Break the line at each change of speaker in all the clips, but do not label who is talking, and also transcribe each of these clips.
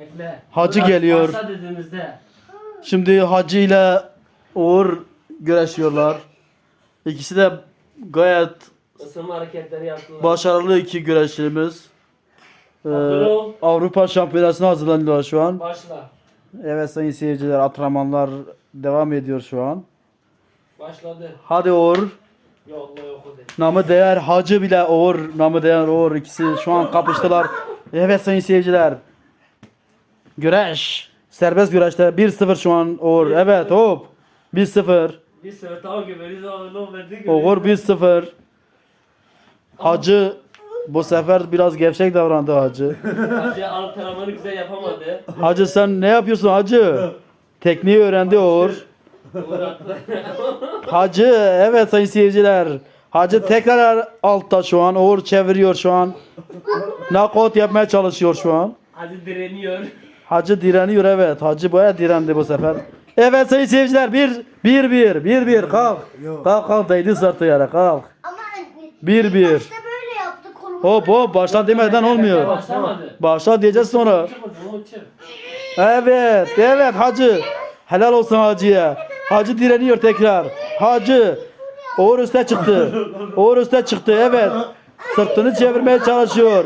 Bekle.
Hacı
Uğur,
geliyor.
Başla dediğimizde.
Şimdi Hacı ile Uğur güreşiyorlar. İkisi de gayet
Isınma hareketleri yaptılar.
başarılı iki güreşçimiz. Ee,
Hazır ol.
Avrupa Şampiyonası'na hazırlanıyorlar şu an.
Başla.
Evet sayın seyirciler antrenmanlar devam ediyor şu an.
Başladı.
Hadi Uğur.
Yok la yok o değil.
Namı değer Hacı bile Uğur. Namı değer Uğur. ikisi şu an kapıştılar. Evet sayın seyirciler. Güreş. Serbest güreşte 1-0 şu an Uğur. Evet hop. 1-0.
Bir sefer tamam göberiz ağırlığı verdik.
Uğur 1-0. Hacı bu sefer biraz gevşek davrandı Hacı.
Hacı antrenmanı güzel yapamadı.
Hacı sen ne yapıyorsun Hacı? Tekniği öğrendi Uğur.
Uğur attı.
Hacı evet sayın seyirciler. Hacı tekrar altta şu an. Uğur çeviriyor şu an. Knockout yapmaya çalışıyor şu an.
Hacı direniyor.
Hacı direniyor evet. Hacı baya direndi bu sefer. Evet sayın seyirciler 1 1 1 1 1 kalk. Kalk kalk değdi sırtı yere kalk.
Ama
Bir, bir.
başta böyle yaptı kolumu.
Hop hop başla demeden olmuyor.
Başlamadı.
Başla diyeceğiz sonra. Evet evet hacı. Helal olsun hacıya. Hacı direniyor tekrar. Hacı. Uğur üste çıktı. Uğur üste çıktı evet. Sırtını çevirmeye çalışıyor.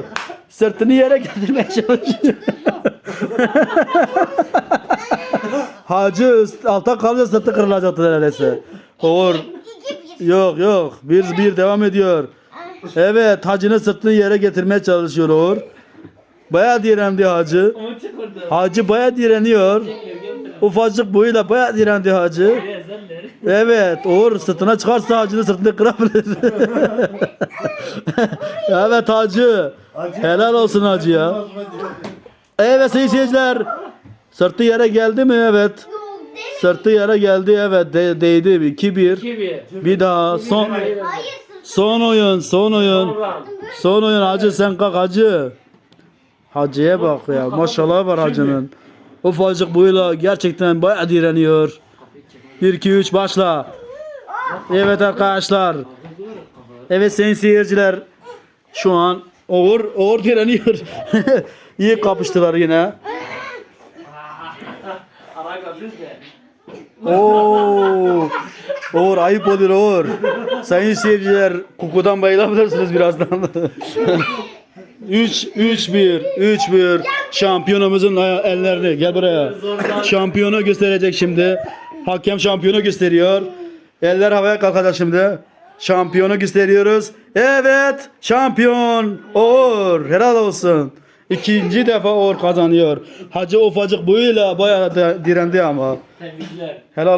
Sırtını yere getirmeye çalışıyor. Hacı üst, alta kalıyor sırtı kırılacaktı neredeyse. Uğur. Yok yok. Bir bir devam ediyor. Evet hacının sırtını yere getirmeye çalışıyor Uğur. Baya direndi hacı. Hacı baya direniyor. Ufacık boyuyla baya direndi hacı. Evet Uğur sırtına çıkarsa hacının sırtını kırabilir. evet hacı. Helal olsun hacı ya. Evet sayın seyirciler. Sırtı yere geldi mi? Evet. Sırtı yere geldi evet de, değdi. 2-1.
2-1.
Bir daha son
Hayır.
Son oyun son oyun.
Son
oyun hacı sen kalk hacı. Hacıya bak ya maşallah var hacının. Ufacık boyuyla gerçekten bayağı direniyor. 1 2 3 başla. Evet arkadaşlar. Evet sayın seyirciler. Şu an Uğur, Uğur direniyor. İyi kapıştılar yine. Oo. Uğur ayıp oluyor Uğur. Sayın seyirciler kokudan bayılabilirsiniz birazdan. 3 3 1 3 1 şampiyonumuzun ellerini gel buraya. Şampiyonu gösterecek şimdi. Hakem şampiyonu gösteriyor. Eller havaya kalkacak şimdi. Şampiyonu gösteriyoruz. Evet, şampiyon Uğur. Helal olsun. İkinci defa Uğur kazanıyor. Hacı ufacık boyuyla bayağı da direndi ama.
Tebrikler.
Helal